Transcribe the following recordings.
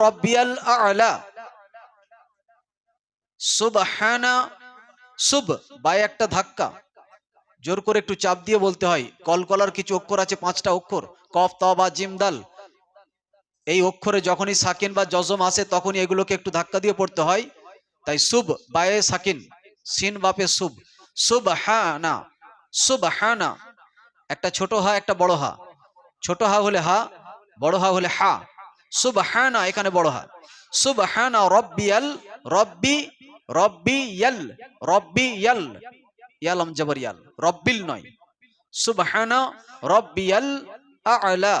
রব্বিয়াল আলা। সুবহানা, সুব, বাই একটা ধাক্কা। জোর করে একটু চাপ দিয়ে বলতে হয়, কলকলার কিছু অক্ষর আছে, পাঁচটা অক্ষর। কফ, ত, বা, জিম, দাল। এই অক্ষরে যখনই সাকিন বা জজম আসে, তখনই এগুলোকে একটু ধাক্কা দিয়ে পড়তে হয়। তাই সুব, বায়ে সাকিন, সিন বাপে সুব। সুব হা না সুব হা না একটা ছোট হা, একটা বড় হা। ছোট হা হলে হা, বড় হা হলে হা। সুব হা না এখানে বড় হা সুব হা না রব্বিয়াল রব্বি রব্বি ইয়াল রব্বি ইয়াল ইয়ালাম জবর ইয়াল রব্বিল নয়। সুবহানা রব্বিয়াল আ'লা,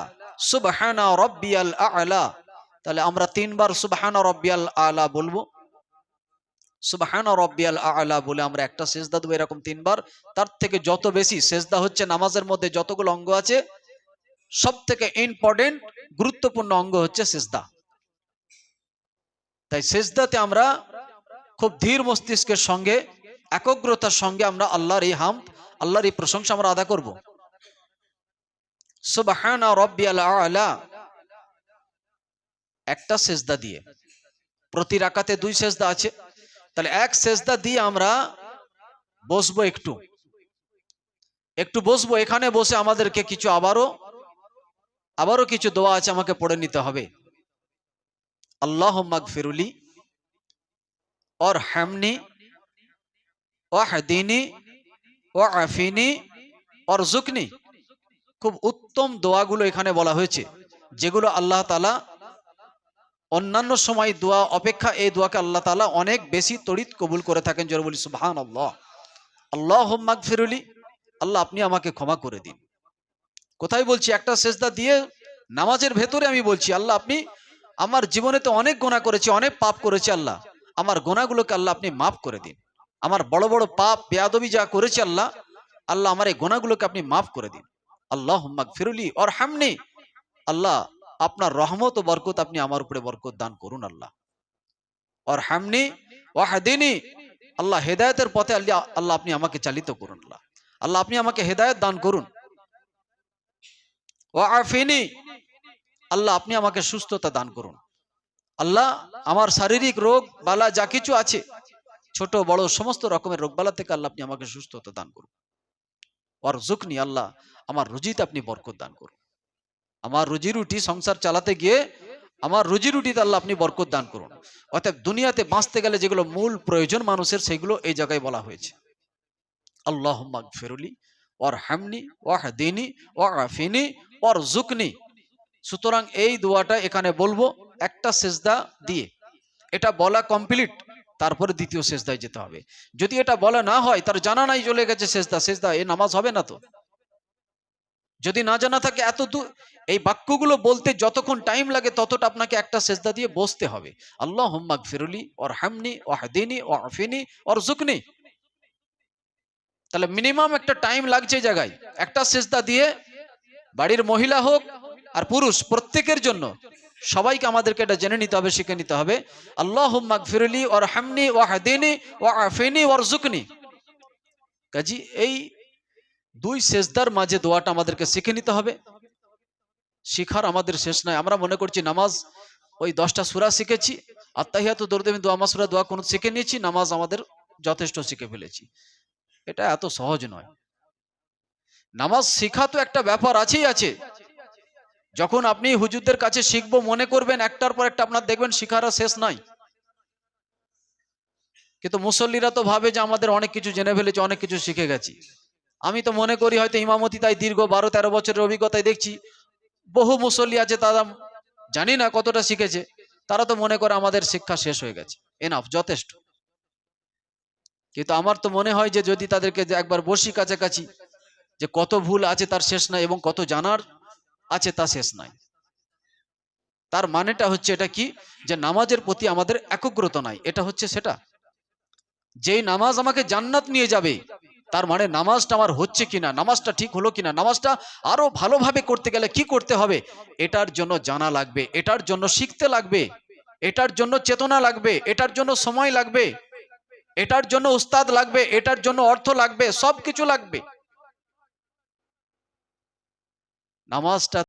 সুবহানা রব্বিয়াল আ'লা। তাহলে আমরা তিনবার সুবহানা রব্বিয়াল আ'লা বলব। সুবহানা রব্বিয়াল আ'লা বলে আমরা একটা সেজদা দেবো এরকম তিনবার। তার থেকে যত বেশি, সেজদা হচ্ছে নামাজের মধ্যে যতগুলো অঙ্গ আছে সব থেকে ইম্পর্টেন্ট গুরুত্বপূর্ণ অঙ্গ হচ্ছে সেজদা। তাই সেজদাতে আমরা খুব ধীর মস্তিষ্কের সঙ্গে, একগ্রতার সঙ্গে আমরা আল্লাহর এই হাম আল্লাহর এই প্রশংসা আমরা আদা করব। সুবহানা রব্বিয়াল আলা। একটা সেজদা দিয়ে। প্রতি রাকাতে দুই সেজদা আছে। তাহলে এক সেজদা দিয়ে আমরা বসবো একটু। একটু বসবো, এখানে বসে আমাদেরকে কিছু আবারও আবারও কিছু দোয়া আছে আমাকে পড়ে নিতে হবে। আল্লাহ ফিরুলি ওর হ্যামনি ও হাদিনি ও আফিনি ওর জুকনি খুব উত্তম দোয়াগুলো এখানে বলা হয়েছে, যেগুলো আল্লাহ তালা অন্যান্য সময় দোয়া অপেক্ষা এই দোয়াকে আল্লাহ তালা অনেক বেশি তড়িৎ কবুল করে থাকেন। জোর বলি সুবাহান আল্লাহ আল্লাহ ফিরুলি আল্লাহ আপনি আমাকে ক্ষমা করে দিন। কোথায় বলছি? একটা সেজদা দিয়ে নামাজের ভেতরে আমি বলছি, আল্লাহ আপনি আমার জীবনে তো অনেক গোনা করেছি, অনেক পাপ করেছি আল্লাহ। আমার গোনাগুলোকে আল্লাহ আপনি মাফ করে দিন। আমার বড় বড় পাপ, বেয়াদবি যা করেছে আল্লাহ আল্লাহ আমার এই গোনাগুলোকে আপনি মাফ করে দিন। আল্লাহ ফিরুলি ওর হামনি আল্লাহ, আপনার রহমত ও বরকত আপনি আমার উপরে বরকত দান করুন আল্লাহ। ওর হামনি ওয়াহাদিনী। আল্লাহ হেদায়তের পথে আল্লাহ আল্লাহ আপনি আমাকে চালিত করুন আল্লাহ। আল্লাহ আপনি আমাকে হেদায়ত দান করুন। আল্লাহ, আপনি আমাকে সুস্থতা দান করুন। আল্লাহ, আমার শারীরিক রোগ বালা যা কিছু আছে, ছোট, বড়, সমস্ত রকমের রোগ বালা থেকে আল্লাহ, আপনি আমাকে সুস্থতা দান করুন। আর জুকনি আল্লাহ, আমার রুজিতে আপনি বরকত দান করুন। আমার রুজি রুটি সংসার চালাতে গিয়ে, আমার রুজি রুটিতে আল্লাহ, আপনি বরকত দান করুন। অর্থাৎ দুনিয়াতে বাঁচতে গেলে যেগুলো মূল প্রয়োজন মানুষের, সেগুলো এই জায়গায় বলা হয়েছে। আল্লাহ ফেরুলি ওর হামনি ওয়াহ দিনী ওর জুকনি। সুতরাং এই দোয়াটা এখানে বলব, একটা সেজদা দিয়ে। এটা বলা কমপ্লিট, তারপরে দ্বিতীয় সেজদায় যেতে হবে। যদি এটা বলা না হয়, তার জানা নাই চলে গেছে সেজদা সেজদা, এ নামাজ হবে না তো? যদি না জানা থাকে, এত দূর, এই বাক্যগুলো বলতে যতক্ষণ টাইম লাগে, ততটা আপনাকে একটা সেজদা দিয়ে বসতে হবে। আল্লাহ হোম্মাক ফিরুলি ওর হামনি ও হাদিনী ও আফিনি ওর জুকনি তাহলে মিনিমাম একটা টাইম লাগছে জায়গায়। একটা সেজদা দিয়ে বাড়ির মহিলা হোক আর পুরুষ প্রত্যেকের জন্য সবাইকে আমাদেরকে এটা জেনে নিতে হবে, শিখে নিতে হবে। আল্লাহ মাগফিরলি ওর হামনি ও হাদিনী ও আফিনি ওর জুকনি কাজী, এই দুই সেজদার মাঝে দোয়াটা আমাদেরকে শিখে নিতে হবে। শিখার আমাদের শেষ নাই। আমরা মনে করছি নামাজ ওই দশটা সুরা শিখেছি আত্মাহিয়াত দরদেমি দোয়া, মাসুরা দোয়া কোন শিখে নিয়েছি, নামাজ আমাদের যথেষ্ট শিখে ফেলেছি। এটা এত সহজ নয়। নামাজ শিখা তো একটা ব্যাপার আছেই আছে। যখন আপনি হুজুরদের কাছে শিখব, মনে করবেন একটার পর একটা আপনার দেখবেন শিখার শেষ নাই। কিন্তু মুসল্লিরা তো ভাবে যে আমাদের অনেক কিছু জেনে ফেলেছে, অনেক কিছু শিখে গেছি। আমি তো মনে করি হয়তো ইমামতি তাই দীর্ঘ বারো তেরো বছরের অভিজ্ঞতায় দেখছি। বহু মুসল্লি আছে, তারা জানি না কতটা শিখেছে। তারা তো মনে করে আমাদের শিক্ষা শেষ হয়ে গেছে। এনাফ যথেষ্ট। কিন্তু আমার তো মনে হয় যে যদি তাদেরকে একবার বসি কাছাকাছি যে কত ভুল আছে তার শেষ নাই এবং কত জানার আছে তা শেষ নাই। তার মানেটা হচ্ছে এটা কি? যে নামাজের প্রতি আমাদের একগ্রতা নাই। এটা হচ্ছে সেটা। যেই নামাজ আমাকে জান্নাত নিয়ে যাবে, তার মানে নামাজটা আমার হচ্ছে কিনা, নামাজটা ঠিক হলো কিনা, নামাজটা আরও ভালোভাবে করতে গেলে কি করতে হবে? এটার জন্য জানা লাগবে, এটার জন্য শিখতে লাগবে, এটার জন্য চেতনা লাগবে, এটার জন্য সময় লাগবে, এটার জন্য উস্তাদ লাগবে, এটার জন্য অর্থ লাগবে সব কিছু লাগবে। নামাজটা